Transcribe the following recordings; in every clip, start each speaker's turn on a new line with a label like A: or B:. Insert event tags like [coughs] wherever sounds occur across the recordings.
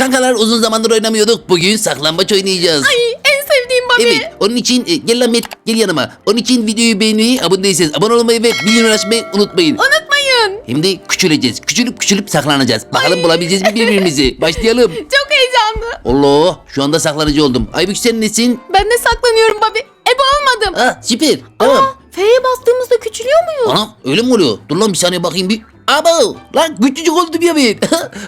A: Kankalar uzun zamandır oynamıyorduk. Bugün saklambaç oynayacağız.
B: Ay en sevdiğim Bobby.
A: Evet onun için e, gel lan Mert gel yanıma. Onun için videoyu beğenmeyi, abone değilseniz abone olmayı ve bildirim açmayı unutmayın.
B: Unutmayın.
A: Hem de küçüleceğiz. Küçülüp küçülüp saklanacağız. Bakalım bulabileceğiz mi birbirimizi? [laughs] Başlayalım.
B: Çok heyecanlı.
A: Allah şu anda saklanıcı oldum. Aybük sen nesin?
B: Ben de saklanıyorum Bobby. Ebe olmadım.
A: Ah süper. Tamam.
B: Aa, F'ye bastığımızda küçülüyor muyuz?
A: Anam öyle mi oluyor? Dur lan bir saniye bakayım bir. Abo lan küçücük oldum ya ben.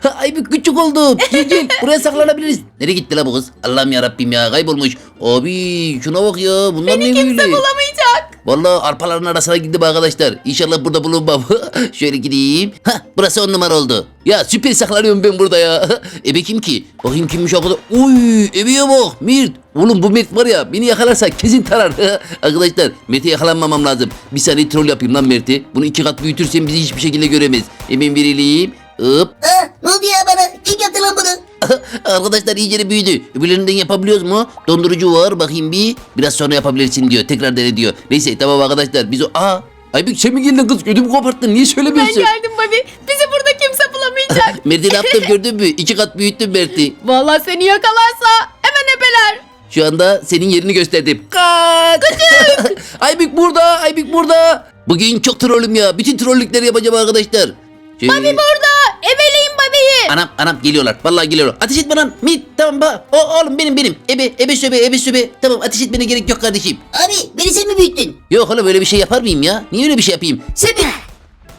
A: [laughs] Aybük küçük oldum. Gel [laughs] gel buraya saklanabiliriz. Nereye gitti la bu kız? Allah'ım yarabbim ya kaybolmuş. Abi şuna bak ya bunlar
B: Beni
A: ne
B: kimse
A: böyle?
B: Bulamayacak.
A: Vallahi arpaların arasına gittim arkadaşlar. İnşallah burada bulunmam. [laughs] Şöyle gideyim. Hah burası on numara oldu. Ya süper saklanıyorum ben burada ya. [laughs] Ebe kim ki? Bakayım kimmiş o kadar. Uy ebeye bak Mirt. Oğlum bu Mert var ya beni yakalarsa kesin tarar. [laughs] arkadaşlar Mert'e yakalanmamam lazım. Bir saniye troll yapayım lan Mert'i. Bunu iki kat büyütürsem bizi hiçbir şekilde göremez. Hemen verileyim. Hop.
C: Ah, ne oldu ya bana? Kim yaptı lan bunu? [coughs]
A: Arkadaşlar iyice büyüdü. Öbürlerinden yapabiliyoruz mu? Dondurucu var bakayım bir. Biraz sonra yapabilirsin diyor. Tekrar dene diyor. Neyse tamam arkadaşlar biz o... Aa! Aybük sen mi geldin kız? Ödümü koparttın. Niye
B: Ben
A: söylemiyorsun?
B: geldim Bobby. Bizi burada kimse bulamayacak. [laughs]
A: Mert'i ne yaptım [laughs] gördün mü? İki kat büyüttüm Mert'i.
B: Vallahi seni yakalarsa hemen ebeler.
A: Şu anda senin yerini gösterdim. Kaç! [laughs] Aybük burada, Aybük burada. Bugün çok trollüm ya. Bütün trollükleri yapacağım arkadaşlar. Şöyle...
B: Bobby burada. Bobby'yi.
A: Anam anam geliyorlar. Vallahi geliyorlar. Ateş etme lan. Mit tamam bak. O oğlum benim benim. Ebe ebe söbe ebe söbe. Tamam ateş etmene gerek yok kardeşim.
C: Abi beni sen mi büyüttün?
A: Yok oğlum öyle bir şey yapar mıyım ya? Niye öyle bir şey yapayım?
C: Sen mi?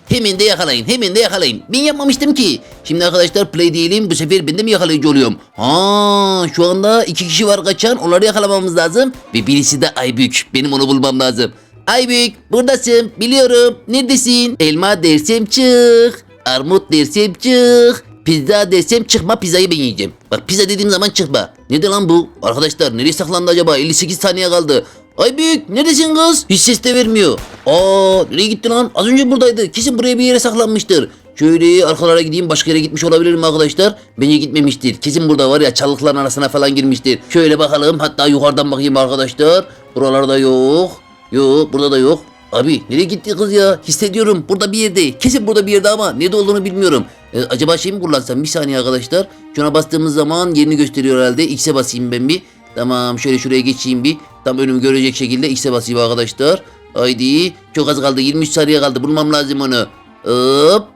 A: Hemen de yakalayın. Hemen de yakalayın. Ben yapmamıştım ki. Şimdi arkadaşlar play diyelim. Bu sefer ben de mi yakalayıcı oluyorum? Ha, şu anda iki kişi var kaçan. Onları yakalamamız lazım. Ve birisi de Aybük. Benim onu bulmam lazım. Aybük buradasın. Biliyorum. Neredesin? Elma dersem çık. Armut dersem çık. Pizza desem çıkma pizzayı ben yiyeceğim. Bak pizza dediğim zaman çıkma. Neden lan bu? Arkadaşlar nereye saklandı acaba? 58 saniye kaldı. Ay büyük neredesin kız? Hiç ses de vermiyor. Aa nereye gitti lan? Az önce buradaydı. Kesin buraya bir yere saklanmıştır. Şöyle arkalara gideyim başka yere gitmiş olabilirim arkadaşlar. Bence gitmemiştir. Kesin burada var ya çalılıkların arasına falan girmiştir. Şöyle bakalım hatta yukarıdan bakayım arkadaşlar. Buralarda yok. Yok burada da yok. Abi nereye gitti kız ya? Hissediyorum burada bir yerde. Kesin burada bir yerde ama nerede olduğunu bilmiyorum. Ee, acaba şey mi kullansam? Bir saniye arkadaşlar. Şuna bastığımız zaman yerini gösteriyor herhalde. X'e basayım ben bir. Tamam şöyle şuraya geçeyim bir. Tam önümü görecek şekilde X'e basayım arkadaşlar. Haydi. Çok az kaldı. 23 saniye kaldı. Bulmam lazım onu. Hop.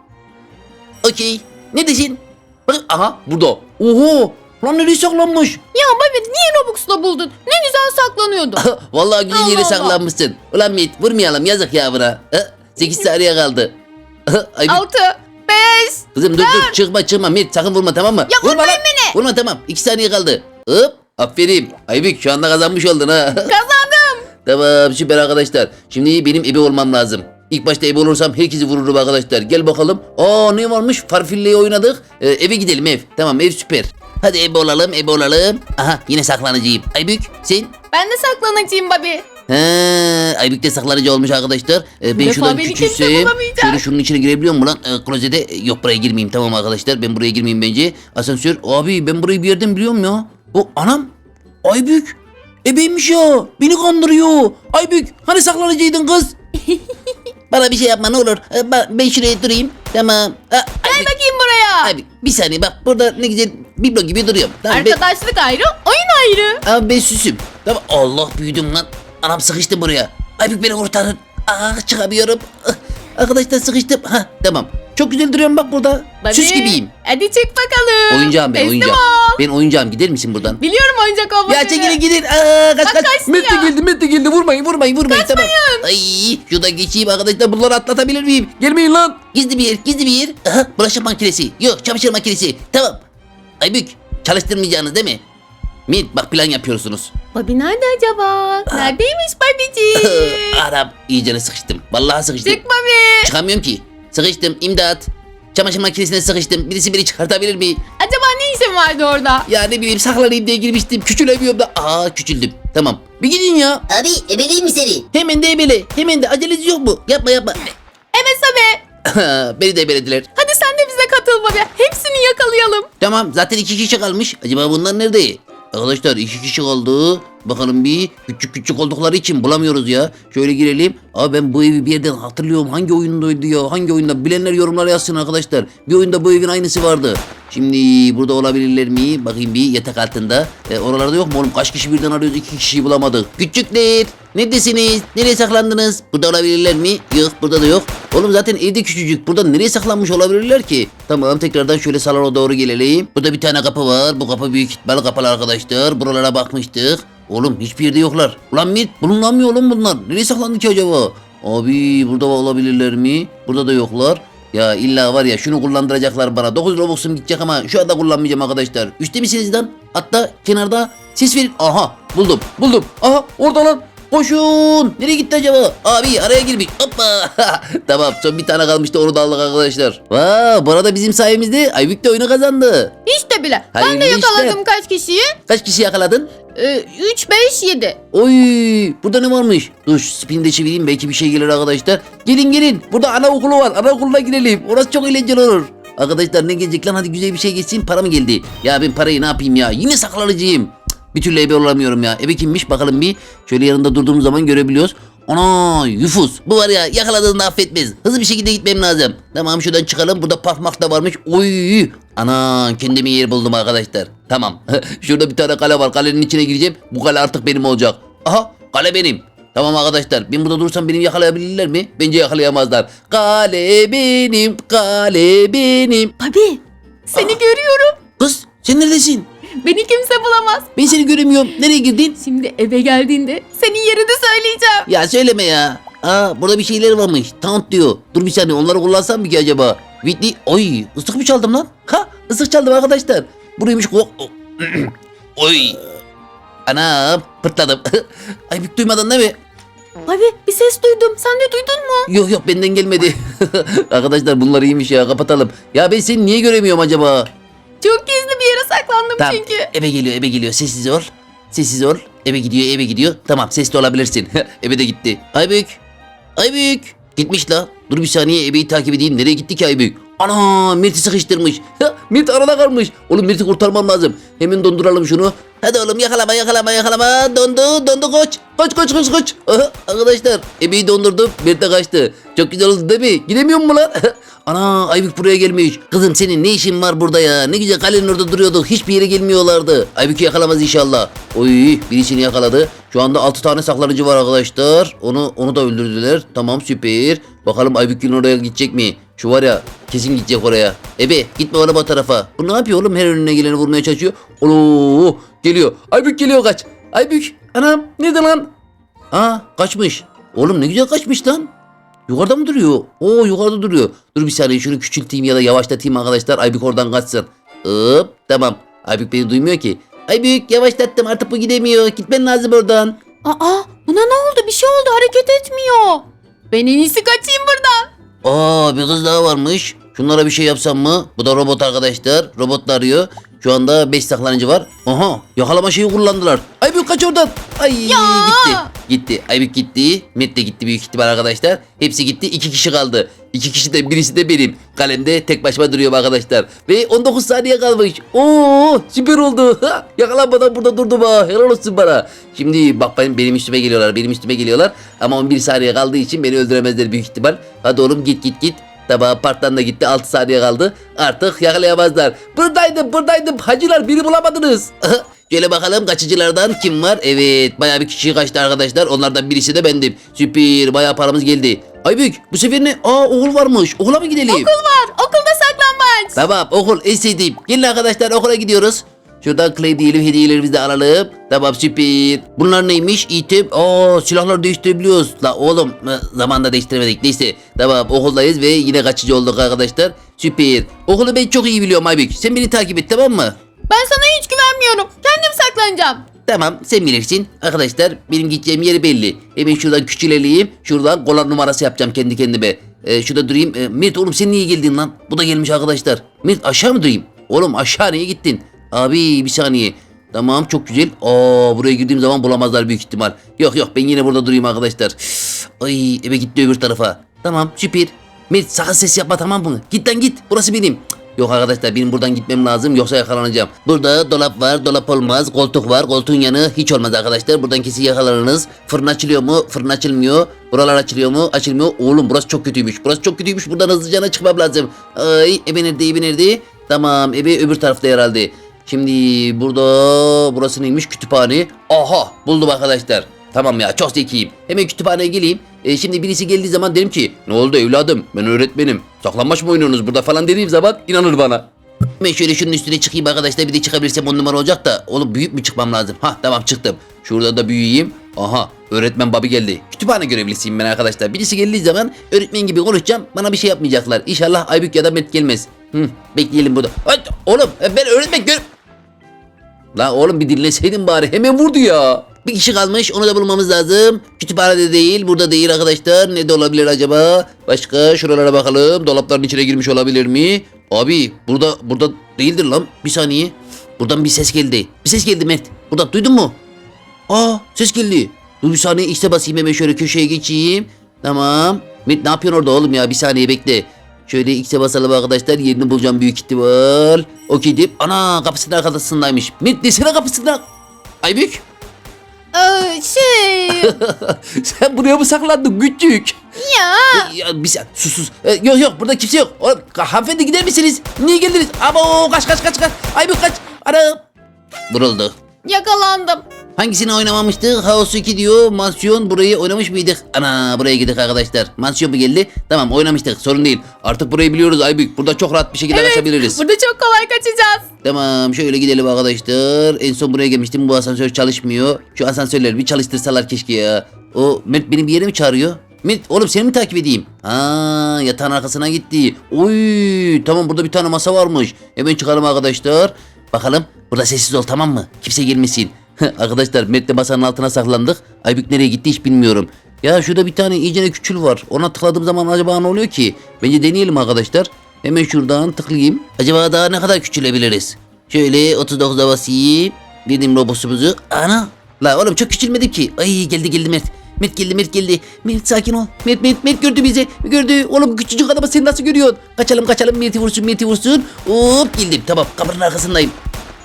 A: Okey. Ne desin? Bak aha burada. Oho. Lan nereye saklanmış?
B: Ya Bobby niye Robux'la buldun? Ne güzel saklanıyordun. [laughs]
A: Vallahi güzel
B: Allah
A: yere
B: Allah.
A: saklanmışsın. Ulan Mit vurmayalım yazık ya buna. 8 saniye kaldı. Ay,
B: 6, 5.
A: kızım dur dur çıkma çıkma Mit sakın vurma tamam mı?
B: Ya
A: Vurma
B: vurmayın
A: lan.
B: beni.
A: Vurma tamam 2 saniye kaldı. Hop aferin. Aybük şu anda kazanmış oldun ha. [laughs]
B: Kazandım.
A: tamam süper arkadaşlar. Şimdi benim ebe olmam lazım. İlk başta ebe olursam herkesi vururum arkadaşlar. Gel bakalım. Aa ne varmış? Farfille'yi oynadık. Ee, eve gidelim ev. Tamam ev süper. Hadi ebe olalım ebe olalım. Aha yine saklanıcıyım. Aybük sen?
B: Ben de saklanacağım Bobby.
A: He, Aybük'te saklanıcı olmuş arkadaşlar. Ee, ben
B: defa
A: şuradan
B: beni kimse bulamayacak.
A: Şöyle şunun içine girebiliyor mu lan? Ee, klozete e, yok buraya girmeyeyim tamam arkadaşlar. Ben buraya girmeyeyim bence. Asansör. Abi ben burayı bir yerden biliyorum ya. O anam. Aybük. Ebeymiş ya. Beni kandırıyor. Aybük. Hani saklanıcıydın kız? [laughs] Bana bir şey yapma ne olur. Ee, ben- Ben şuraya durayım. Tamam. Aa,
B: Gel
A: Aybük.
B: bakayım buraya.
A: Aybük, bir saniye bak burada ne güzel biblo gibi duruyorum. Tamam, ben-
B: Arkadaşlık ayrı, oyun ayrı.
A: Abi ben süsüm. Tamam Allah büyüdüm lan. Anam sıkıştı buraya. Aybük beni kurtarın. Aa çıkamıyorum. Ah, Arkadaşlar sıkıştım. Ha tamam. Çok güzel duruyorum bak burada.
B: Bobby,
A: Süs gibiyim.
B: Hadi çık bakalım.
A: Oyuncağım ben
B: Teslim
A: oyuncağım.
B: ol.
A: Ben oyuncağım gider misin buradan?
B: Biliyorum oyuncak olmadığını.
A: Ya çekilin gidin. Aa, kaç
B: Bak
A: kaç. Mette geldi Mette geldi. Vurmayın vurmayın vurmayın. Tamam. Ay şurada geçeyim arkadaşlar. Bunları atlatabilir miyim? Gelmeyin lan. Gizli bir yer gizli bir yer. Aha bulaşık makinesi. Yok çamaşır makinesi. Tamam. Aybük çalıştırmayacaksınız değil mi? Mit bak plan yapıyorsunuz.
B: Bobby nerede acaba? Neredeymiş Bobby'ciğim?
A: Arap [laughs] iyicene sıkıştım. Vallahi sıkıştım.
B: çık Bobby.
A: Çıkamıyorum ki. Sıkıştım. İmdat. Çamaşır makinesine sıkıştım. Birisi beni çıkartabilir mi?
B: Acaba ne işin vardı orada?
A: Ya ne bileyim saklanayım diye girmiştim. Küçülemiyorum da. Aa küçüldüm. Tamam. Bir gidin ya.
C: Abi ebeleyim mi seni?
A: Hemen de ebele. Hemen de acelesi yok mu? Yapma yapma.
B: Evet Bobby. [laughs]
A: beni de ebelediler.
B: Hadi sen de bize katıl Bobby. Hepsini yakalayalım.
A: Tamam zaten iki kişi kalmış. Acaba bunlar nerede? Arkadaşlar iki kişi kaldı. Bakalım bir küçük küçük oldukları için bulamıyoruz ya. Şöyle girelim. Abi ben bu evi bir yerden hatırlıyorum. Hangi oyundaydı ya? Hangi oyunda? Bilenler yorumlara yazsın arkadaşlar. Bir oyunda bu evin aynısı vardı. Şimdi burada olabilirler mi? Bakayım bir yatak altında. E, oralarda yok mu oğlum? Kaç kişi birden arıyoruz? iki kişiyi bulamadık. Küçükler. Neredesiniz? Nereye saklandınız? Burada olabilirler mi? Yok burada da yok. Oğlum zaten evde küçücük. Burada nereye saklanmış olabilirler ki? Tamam tekrardan şöyle salona doğru gelelim. Burada bir tane kapı var. Bu kapı büyük ihtimalle kapalı arkadaşlar. Buralara bakmıştık. Oğlum hiçbir yerde yoklar. Ulan Mirt bulunamıyor oğlum bunlar. Nereye saklandı ki acaba? Abi burada olabilirler mi? Burada da yoklar. Ya illa var ya şunu kullandıracaklar bana. 9 Robux'um gidecek ama şu anda kullanmayacağım arkadaşlar. Üstte misiniz lan? Hatta kenarda ses verin. Aha buldum buldum. Aha orada lan. Koşun. Nereye gitti acaba? Abi araya girmiş. Hoppa. [laughs] tamam son bir tane kalmıştı onu da aldık arkadaşlar. Vaa bu arada bizim sayemizde Aybük de oyunu kazandı.
B: İşte bile. ben
A: Hayırlı
B: de yakaladım
A: işler.
B: kaç kişiyi.
A: Kaç kişi yakaladın?
B: Ee, 3, 5, 7.
A: Oy burada ne varmış? Dur şu de çevireyim belki bir şey gelir arkadaşlar. Gelin gelin burada anaokulu var anaokuluna girelim. Orası çok eğlenceli olur. Arkadaşlar ne gelecek lan hadi güzel bir şey geçsin para mı geldi? Ya ben parayı ne yapayım ya yine saklanıcıyım. Bir türlü ebe olamıyorum ya. Ebe kimmiş bakalım bir. Şöyle yanında durduğumuz zaman görebiliyoruz. Ana Yufus bu var ya yakaladığında affetmez. Hızlı bir şekilde gitmem lazım. Tamam şuradan çıkalım burada parmak da varmış. Oy ana kendime yer buldum arkadaşlar. Tamam [laughs] şurada bir tane kale var kalenin içine gireceğim. Bu kale artık benim olacak. Aha kale benim. Tamam arkadaşlar ben burada durursam beni yakalayabilirler mi? Bence yakalayamazlar. Kale benim kale benim.
B: Abi seni görüyorum.
A: Kız sen neredesin?
B: Beni kimse bulamaz.
A: Ben seni göremiyorum. Nereye girdin?
B: Şimdi eve geldiğinde senin yerini söyleyeceğim.
A: Ya söyleme ya. Aa burada bir şeyler varmış. Taunt diyor. Dur bir saniye onları kullansam mı ki acaba? Whitney. Oy ıslık mı çaldım lan? Ha ıslık çaldım arkadaşlar. Buraymış. Ko- [clears throat] Oy. Ana pırtladım. [laughs] Ay bir duymadın değil mi?
B: Abi bir ses duydum. Sen de duydun mu?
A: Yok yok benden gelmedi. [laughs] arkadaşlar bunlar iyiymiş ya kapatalım. Ya ben seni niye göremiyorum acaba?
B: Çok gizli bir yere saklandım
A: Tamam
B: çünkü.
A: eve geliyor eve geliyor sessiz ol. Sessiz ol. Eve gidiyor eve gidiyor. Tamam sesli olabilirsin. [laughs] eve de gitti. Aybük. Aybük. Gitmiş la. Dur bir saniye ebeyi takip edeyim. Nereye gitti ki Aybük? Ana Mirt'i sıkıştırmış. Mirt arada kalmış. Oğlum Mirt'i kurtarmam lazım. Hemen donduralım şunu. Hadi oğlum yakalama yakalama yakalama. Dondu dondu koç. Koç koç koç koç. Arkadaşlar ebeyi dondurdum. Mirt de kaçtı. Çok güzel oldu değil mi? Gidemiyor mu lan? Ana Aybük buraya gelmiş. Kızım senin ne işin var burada ya? Ne güzel kalenin orada duruyorduk. Hiçbir yere gelmiyorlardı. Aybük'ü yakalamaz inşallah. Oy birisini yakaladı. Şu anda 6 tane saklanıcı var arkadaşlar. Onu onu da öldürdüler. Tamam süper. Bakalım Aybük'ün oraya gidecek mi? Şu var ya kesin gidecek oraya. Ebe gitme o tarafa. Bu ne yapıyor oğlum? Her önüne geleni vurmaya çalışıyor. Oo geliyor. Aybük geliyor kaç. Aybük. Anam nerede lan? Aa kaçmış. Oğlum ne güzel kaçmış lan. Yukarıda mı duruyor? Oo yukarıda duruyor. Dur bir saniye şunu küçülteyim ya da yavaşlatayım arkadaşlar. Aybük oradan kaçsın. Hop tamam. Aybük beni duymuyor ki. Aybük yavaşlattım artık bu gidemiyor. Gitmen lazım oradan.
B: Aa buna ne oldu? Bir şey oldu. Hareket etmiyor. Ben en iyisi kaçayım buradan.
A: Aa bir kız daha varmış. Şunlara bir şey yapsam mı? Bu da robot arkadaşlar. Robot da arıyor. Şu anda 5 saklanıcı var. Aha yakalama şeyi kullandılar. Aybük kaç oradan. Ay gitti. Gitti. Aybük gitti. Met de gitti büyük ihtimal arkadaşlar. Hepsi gitti. 2 kişi kaldı. 2 kişi de birisi de benim. Kalemde tek başıma duruyorum arkadaşlar. Ve 19 saniye kalmış. Oo süper oldu. [laughs] Yakalanmadan burada durdum ha. Helal olsun bana. Şimdi bak benim, benim üstüme geliyorlar. Benim üstüme geliyorlar. Ama 11 saniye kaldığı için beni öldüremezler büyük ihtimal. Hadi oğlum git git git. Tamam parttan da gitti 6 saniye kaldı. Artık yakalayamazlar. Buradaydım buradaydım hacılar biri bulamadınız. Şöyle bakalım kaçıcılardan kim var? Evet bayağı bir kişi kaçtı arkadaşlar. Onlardan birisi de bendim. Süper bayağı paramız geldi. Aybük bu sefer ne? Aa okul varmış. Okula mı gidelim?
B: Okul var. Okulda saklambaç.
A: Tamam okul en sevdiğim. Gelin arkadaşlar okula gidiyoruz. Şuradan clay diyelim hediyelerimizi de alalım. Tamam süper. Bunlar neymiş? İtem. Aa silahlar değiştirebiliyoruz. La oğlum e, zamanda değiştiremedik. Neyse. Tamam okuldayız ve yine kaçıcı olduk arkadaşlar. Süper. Okulu ben çok iyi biliyorum Aybük. Sen beni takip et tamam mı?
B: Ben sana hiç güvenmiyorum. Kendim saklanacağım.
A: Tamam sen bilirsin. Arkadaşlar benim gideceğim yeri belli. Hemen şuradan küçüleleyeyim. Şuradan kolan numarası yapacağım kendi kendime. Ee, şurada durayım. Ee, Mirt oğlum sen niye geldin lan? Bu da gelmiş arkadaşlar. Mirt aşağı mı durayım? Oğlum aşağı niye gittin? Abi bir saniye. Tamam çok güzel. Aa buraya girdiğim zaman bulamazlar büyük ihtimal. Yok yok ben yine burada durayım arkadaşlar. [sighs] Ay eve gitti öbür tarafa. Tamam süper. Mirt sakın ses yapma tamam mı? Git lan git. Burası benim. Yok arkadaşlar benim buradan gitmem lazım yoksa yakalanacağım. Burada dolap var dolap olmaz koltuk var koltuğun yanı hiç olmaz arkadaşlar. Buradan kesin yakalanırız. Fırın açılıyor mu? Fırın açılmıyor. Buralar açılıyor mu? Açılmıyor. Oğlum burası çok kötüymüş. Burası çok kötüymüş. Buradan hızlıca çıkmam lazım. Ay ebe nerede ebe nerede? Tamam ebe öbür tarafta herhalde. Şimdi burada burası neymiş kütüphane. Aha buldum arkadaşlar. Tamam ya çok zekiyim. Hemen kütüphaneye geleyim. E, şimdi birisi geldiği zaman derim ki ne oldu evladım ben öğretmenim. Saklanmaç mı oynuyorsunuz burada falan dediğim zaman inanır bana. Ben şöyle şunun üstüne çıkayım arkadaşlar bir de çıkabilirsem on numara olacak da oğlum büyük mü çıkmam lazım? Ha tamam çıktım. Şurada da büyüyeyim. Aha öğretmen babi geldi. Kütüphane görevlisiyim ben arkadaşlar. Birisi geldiği zaman öğretmen gibi konuşacağım. Bana bir şey yapmayacaklar. İnşallah Aybük ya da Met gelmez. Hı, bekleyelim burada. Ay, oğlum e, ben öğretmen gör... La oğlum bir dinleseydin bari hemen vurdu ya. Bir kişi kalmış onu da bulmamız lazım. Kütüphanede değil burada değil arkadaşlar. Ne de olabilir acaba? Başka şuralara bakalım. Dolapların içine girmiş olabilir mi? Abi burada burada değildir lan. Bir saniye. Buradan bir ses geldi. Bir ses geldi Mert. Burada duydun mu? Aa ses geldi. Dur bir saniye X'e basayım hemen şöyle köşeye geçeyim. Tamam. Mert ne yapıyorsun orada oğlum ya bir saniye bekle. Şöyle X'e basalım arkadaşlar yerini bulacağım büyük ihtimal. Okey deyip ana kapısının arkasındaymış. Mert desene kapısında. Aybük
B: Ee, şey [laughs]
A: sen buraya mı saklandın küçük?
B: ya
A: Ya bir sen sus sus. Ee, yok yok burada kimse yok. Oğlum hanımefendi gider misiniz? Niye geldiniz? Ama kaç kaç kaç kaç. Aybük kaç. Ana. Vuruldu.
B: yakalandım.
A: Hangisini oynamamıştık? House 2 diyor. Mansiyon burayı oynamış mıydık? Ana buraya gidelim arkadaşlar. Mansiyon mu geldi? Tamam oynamıştık. Sorun değil. Artık burayı biliyoruz Aybük. Burada çok rahat bir şekilde kaçabiliriz.
B: Burada çok kolay kaçacağız.
A: Tamam şöyle gidelim arkadaşlar. En son buraya gelmiştim. Bu asansör çalışmıyor. Şu asansörleri bir çalıştırsalar keşke ya. O Mert beni bir yere mi çağırıyor? Mert oğlum seni mi takip edeyim? Aa yatağın arkasına gitti. Oy tamam burada bir tane masa varmış. Hemen çıkalım arkadaşlar. Bakalım burada sessiz ol tamam mı? Kimse gelmesin. arkadaşlar Mert'le masanın altına saklandık. Aybük nereye gitti hiç bilmiyorum. Ya şurada bir tane iyicene küçül var. Ona tıkladığım zaman acaba ne oluyor ki? Bence deneyelim arkadaşlar. Hemen şuradan tıklayayım. Acaba daha ne kadar küçülebiliriz? Şöyle 39'a basayım. Dedim robotumuzu. Ana. La oğlum çok küçülmedim ki. Ay geldi geldi Mert. Mert geldi Mert geldi. Mert sakin ol. Mert Mert Mert gördü bizi. Gördü. Oğlum küçücük adamı sen nasıl görüyorsun? Kaçalım kaçalım Mert'i vursun Mert'i vursun. Hop geldim tamam kapının arkasındayım.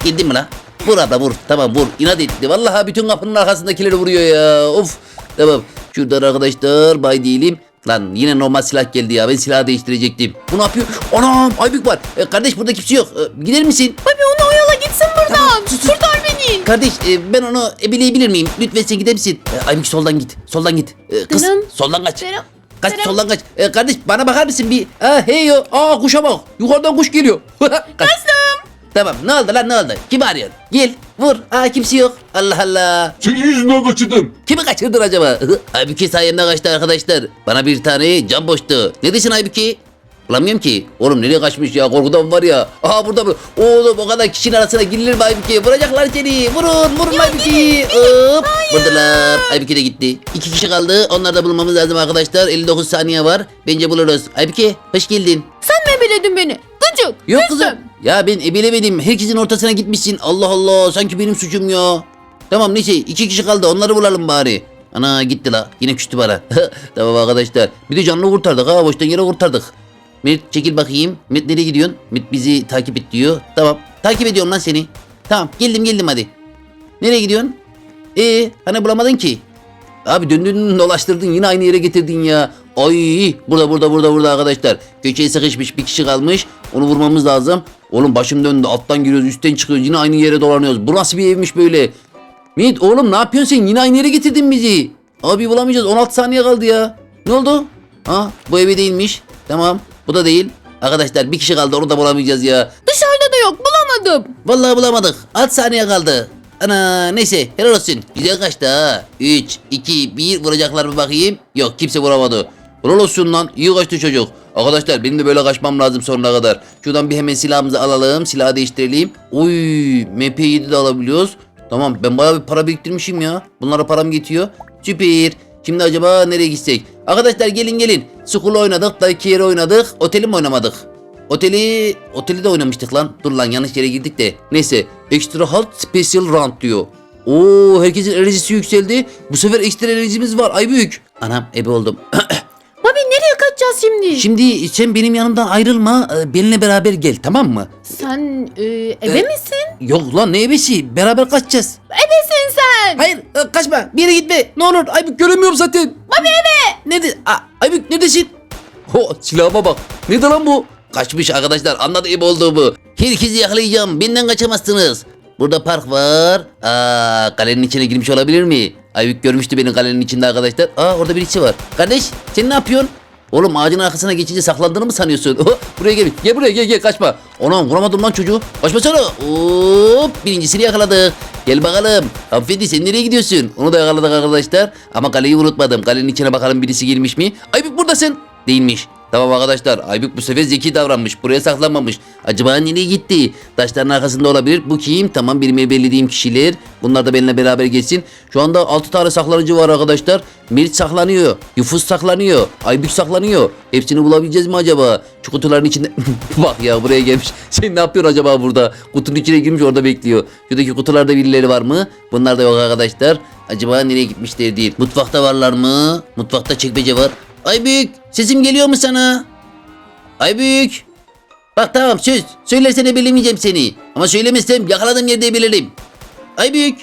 A: Geldin mi la? Vur abla vur. Tamam vur. İnat etti. Vallahi bütün kapının arkasındakileri vuruyor ya. Of. Tamam. Şuradan arkadaşlar bay değilim. Lan yine normal silah geldi ya. Ben silahı değiştirecektim. Bu ne yapıyor? Anam Aybük var. E, kardeş burada kimse yok. E, gider misin?
B: Abi onu oyala gitsin buradan.
A: sus, sus.
B: Kurtar beni.
A: Kardeş e, ben onu ebeleyebilir miyim? Lütfen sen gider misin? E, Aybük soldan git. Soldan git. E, kız
B: Canım.
A: soldan kaç.
B: Serap.
A: Kaç
B: Serap.
A: soldan kaç. E, kardeş bana bakar mısın bir? Ha hey yo. Aa kuşa bak. Yukarıdan kuş geliyor. [laughs] Kaçtım. Tamam ne oldu lan ne oldu? Kim arıyor? Gel vur. Aa kimse yok. Allah Allah.
D: Senin yüzünden kaçırdım.
A: Kimi kaçırdın acaba? [laughs] Aybüke sayemde kaçtı arkadaşlar. Bana bir tane can boştu. Ne desin Aybüke? Bulamıyorum ki. Oğlum nereye kaçmış ya? Korkudan var ya. Aha burada mı? Oğlum o kadar kişinin arasına girilir mi Aybüke? Vuracaklar seni. Vurun vurun Aybüke'yi. Hop. Vurdular. Aybüke de gitti. İki kişi kaldı. Onları da bulmamız lazım arkadaşlar. 59 saniye var. Bence buluruz. Aybüke hoş geldin.
B: Sen mi ebeledin beni? Gıcık.
A: Yok kızım. Ya ben ebelemedim. Herkesin ortasına gitmişsin. Allah Allah. Sanki benim suçum ya. Tamam neyse. iki kişi kaldı. Onları bulalım bari. Ana gitti la. Yine küstü bana. [laughs] tamam arkadaşlar. Bir de canlı kurtardık ha. Boştan yere kurtardık. Mert çekil bakayım. Mert nereye gidiyorsun? Mert bizi takip et diyor. Tamam. Takip ediyorum lan seni. Tamam. Geldim geldim hadi. Nereye gidiyorsun? Ee, hani bulamadın ki? Abi döndün dolaştırdın yine aynı yere getirdin ya. Ay burada burada burada burada arkadaşlar. Köşeye sıkışmış bir kişi kalmış. Onu vurmamız lazım. Oğlum başım döndü alttan giriyoruz üstten çıkıyoruz yine aynı yere dolanıyoruz. Bu nasıl bir evmiş böyle? Mit oğlum ne yapıyorsun sen? Yine aynı yere getirdin bizi. Abi bulamayacağız 16 saniye kaldı ya. Ne oldu? Ha bu evi değilmiş. Tamam bu da değil. Arkadaşlar bir kişi kaldı onu da bulamayacağız ya.
B: Dışarıda da yok bulamadım.
A: Vallahi bulamadık. 6 saniye kaldı. Ana neyse helal olsun. Güzel kaçtı ha. 3, 2, 1 vuracaklar mı bakayım? Yok kimse vuramadı. Helal olsun lan. İyi kaçtı çocuk. Arkadaşlar benim de böyle kaçmam lazım sonuna kadar. Şuradan bir hemen silahımızı alalım. Silahı değiştirelim. Oy MP7 de alabiliyoruz. Tamam ben bayağı bir para biriktirmişim ya. Bunlara param yetiyor. Süper. Şimdi acaba nereye gitsek? Arkadaşlar gelin gelin. School oynadık. Da iki yere oynadık. Oteli mi oynamadık? Oteli oteli de oynamıştık lan. Dur lan yanlış yere girdik de. Neyse. Extra Halt Special Round diyor. Oo herkesin enerjisi yükseldi. Bu sefer ekstra enerjimiz var. Ay büyük. Anam ebe oldum. [coughs]
B: Abi nereye kaçacağız şimdi?
A: Şimdi sen benim yanımdan ayrılma. e, Benimle beraber gel tamam mı?
B: Sen e, ebe
A: E-
B: misin?
A: Yok lan ne ebesi? Beraber kaçacağız.
B: Ebesin sen.
A: Hayır e, kaçma. Bir yere gitme. Ne olur. Aybük göremiyorum zaten. Babi ebe. Nerede? Aa, Aybük neredesin? Ho silahıma bak. Nerede lan bu? Kaçmış arkadaşlar anladı ebe olduğumu. Herkesi yakalayacağım benden kaçamazsınız. Burada park var. Aa, kalenin içine girmiş olabilir mi? Aybük görmüştü beni kalenin içinde arkadaşlar. Aa orada birisi var. Kardeş sen ne yapıyorsun? Oğlum ağacın arkasına geçince saklandığını mı sanıyorsun? Oh, buraya gel. Gel buraya gel gel kaçma. Anam vuramadım lan çocuğu. Kaçmasana. Hop birincisini yakaladık. Gel bakalım. Hanımefendi sen nereye gidiyorsun? Onu da yakaladık arkadaşlar. Ama kaleyi unutmadım. Kalenin içine bakalım birisi girmiş mi? Aybük buradasın. Değilmiş. Tamam arkadaşlar Aybük bu sefer zeki davranmış. Buraya saklanmamış. Acaba nereye gitti? Taşların arkasında olabilir. Bu kim? Tamam benim belirlediğim kişiler. Bunlar da benimle beraber geçsin. Şu anda 6 tane saklanıcı var arkadaşlar. Mirt saklanıyor. Yufus saklanıyor. Aybük saklanıyor. Hepsini bulabileceğiz mi acaba? Şu kutuların içinde... [laughs] Bak ya buraya gelmiş. [laughs] Sen ne yapıyorsun acaba burada? Kutunun içine girmiş orada bekliyor. Şuradaki kutularda birileri var mı? Bunlar da yok arkadaşlar. Acaba nereye gitmişler değil. Mutfakta varlar mı? Mutfakta çekmece var. Aybük sesim geliyor mu sana? Aybük. Bak tamam söz. Söylersene bilemeyeceğim seni. Ama söylemezsem yakaladığım yerde bilirim. Aybük.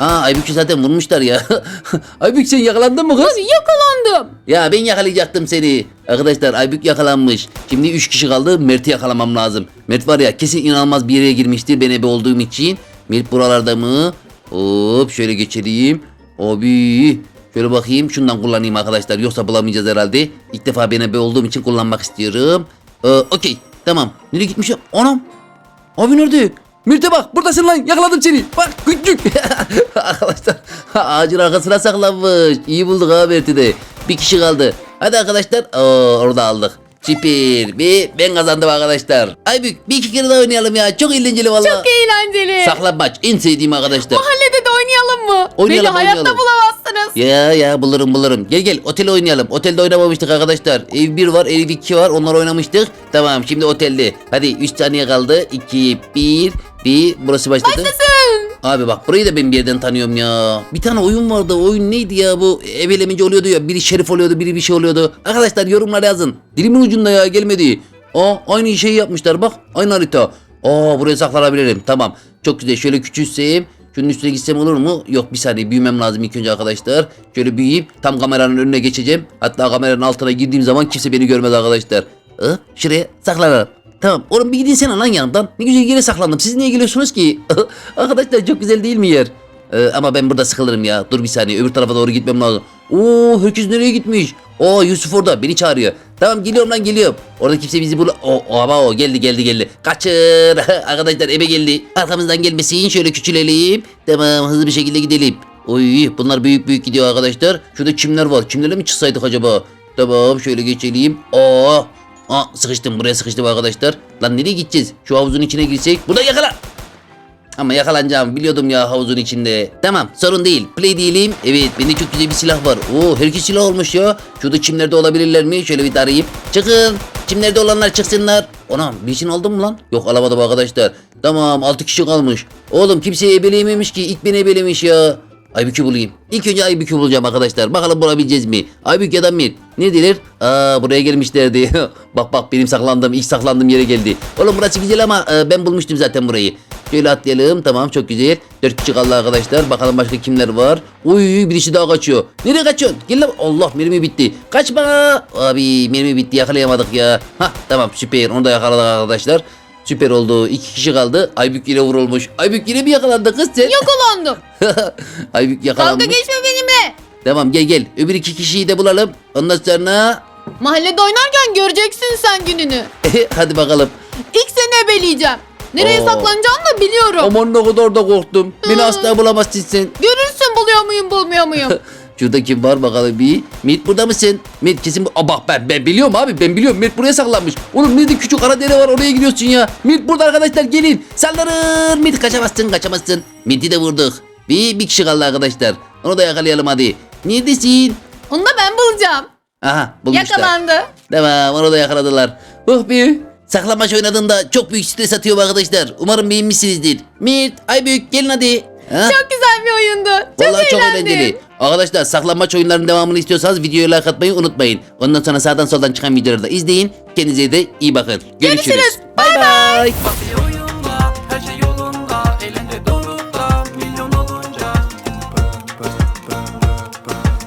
A: Aa Aybük'ü zaten vurmuşlar ya. [laughs] Aybük sen yakalandın mı kız?
B: Yakalandım.
A: Ya ben yakalayacaktım seni. Arkadaşlar Aybük yakalanmış. Şimdi 3 kişi kaldı. Mert'i yakalamam lazım. Mert var ya kesin inanılmaz bir yere girmiştir ben ebe olduğum için. Mert buralarda mı? Hop şöyle geçelim. Abi şöyle bakayım şundan kullanayım arkadaşlar. Yoksa bulamayacağız herhalde. İlk defa ben ebe olduğum için kullanmak istiyorum. Ee, Okey tamam. Nereye gitmiş ya? Anam. Abi nerede? Mirte bak buradasın lan yakaladım seni. Bak küçük. [laughs] arkadaşlar [laughs] ağacın arkasına saklanmış. İyi bulduk abi Mert'i de. Bir kişi kaldı. Hadi arkadaşlar. Oo, orada aldık. Süper. Bir ben kazandım arkadaşlar. Aybük bir iki kere daha oynayalım ya. Çok eğlenceli valla.
B: Çok eğlenceli.
A: Saklambaç en sevdiğim arkadaşlar.
B: Mahallede de oynayalım mı?
A: Oynayalım,
B: Beni hayatta
A: oynayalım.
B: bulamazsınız.
A: Ya ya bulurum bulurum. Gel gel otele oynayalım. Otelde oynamamıştık arkadaşlar. Ev 1 var, ev 2 var. Onlar oynamıştık. Tamam şimdi otelde. Hadi 3 saniye kaldı. 2 1 1 burası başladı.
B: Başlasın.
A: Abi bak burayı da ben bir yerden tanıyorum ya. Bir tane oyun vardı. Oyun neydi ya bu? Evelemince oluyordu ya. Biri şerif oluyordu, biri bir şey oluyordu. Arkadaşlar yorumlara yazın. Dilimin ucunda ya gelmedi. Aa aynı şeyi yapmışlar bak. Aynı harita. Aa buraya saklanabilirim. Tamam. Çok güzel. Şöyle küçülsem. Şunun üstüne gitsem olur mu? Yok bir saniye büyümem lazım ilk önce arkadaşlar. Şöyle büyüyeyim. Tam kameranın önüne geçeceğim. Hatta kameranın altına girdiğim zaman kimse beni görmez arkadaşlar. Hı? Şuraya saklanalım. Tamam oğlum bir gidin sen lan yanımdan. Ne güzel yere saklandım. Siz niye geliyorsunuz ki? [laughs] Arkadaşlar çok güzel değil mi yer? Ee, ama ben burada sıkılırım ya. Dur bir saniye öbür tarafa doğru gitmem lazım. Oo herkes nereye gitmiş? Oo Yusuf orada beni çağırıyor. Tamam geliyorum lan geliyorum. Orada kimse bizi bul... O, o ama o geldi geldi geldi. Kaçın. [laughs] Arkadaşlar ebe geldi. Arkamızdan gelmesin şöyle küçülelim. Tamam hızlı bir şekilde gidelim. Oy bunlar büyük büyük gidiyor arkadaşlar. Şurada çimler var. Çimlere mi çıksaydık acaba? Tamam şöyle geçelim. Oo. Aa sıkıştım buraya sıkıştım arkadaşlar. Lan nereye gideceğiz? Şu havuzun içine girsek. Burada yakala. Ama yakalanacağım biliyordum ya havuzun içinde. Tamam sorun değil. Play diyelim. Evet bende çok güzel bir silah var. Oo herkes silah olmuş ya. Şurada çimlerde olabilirler mi? Şöyle bir tarayayım. Çıkın. Çimlerde olanlar çıksınlar. Ona birisini aldım mı lan? Yok alamadım arkadaşlar. Tamam 6 kişi kalmış. Oğlum kimseye ebeleyememiş ki. İlk beni ebelemiş ya. Aybük'ü bulayım. İlk önce Aybük'ü bulacağım arkadaşlar. Bakalım bulabileceğiz mi? Aybük ya da Mir. Ne diler? Aa buraya gelmişlerdi. [laughs] bak bak benim saklandığım ilk saklandığım yere geldi. Oğlum burası güzel ama e, ben bulmuştum zaten burayı. Şöyle atlayalım. Tamam çok güzel. Dört kişi kaldı arkadaşlar. Bakalım başka kimler var. Uy birisi daha kaçıyor. Nereye kaçıyorsun? Gel lan. Allah mermi bitti. Kaçma. Abi mermi bitti yakalayamadık ya. Hah tamam süper. Onu da yakaladık arkadaşlar. Süper oldu. İki kişi kaldı. Aybük yine vurulmuş. Aybük yine mi yakalandı kız sen?
B: Yakalandım. [laughs]
A: Aybük
B: Dalga
A: yakalanmış.
B: geçme benimle.
A: Tamam gel gel. Öbür iki kişiyi de bulalım. Ondan sonra
B: Mahallede oynarken göreceksin sen gününü. [laughs]
A: hadi bakalım.
B: İlk seni ebeleyeceğim. Nereye
A: Oo.
B: saklanacağını da biliyorum.
A: Aman ne kadar da korktum. Beni asla bulamazsın sen.
B: Görürsün buluyor muyum bulmuyor muyum. [laughs]
A: Şurada kim var bakalım bir. Mit burada mısın? Mit kesin bu. Aa, bak ben, ben biliyorum abi ben biliyorum. Mit buraya saklanmış. Oğlum nerede küçük ara dere var oraya gidiyorsun ya. Mit burada arkadaşlar gelin. Saldırın. Mit kaçamazsın kaçamazsın. Mit'i de vurduk. Bir, bir kişi kaldı arkadaşlar. Onu da yakalayalım hadi. Neredesin?
B: Onu da ben bulacağım.
A: Aha bulmuşlar.
B: Yakalandı.
A: Tamam onu da yakaladılar. Oh be. Saklambaç oynadığımda çok büyük stres atıyorum arkadaşlar. Umarım beğenmişsinizdir. Mert, Aybük gelin hadi. Ha?
B: Çok güzel bir oyundu. Çok
A: Vallahi çok
B: eğlendim.
A: eğlenceli. Arkadaşlar saklanmaç oyunlarının devamını istiyorsanız videoya like atmayı unutmayın. Ondan sonra sağdan soldan çıkan videoları da izleyin. Kendinize de iyi bakın. Görüşürüz.
B: Görüşürüz.
A: Bay
B: bay.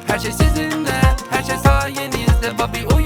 B: Her
A: şey sizinle, her şey sayenizde Bobby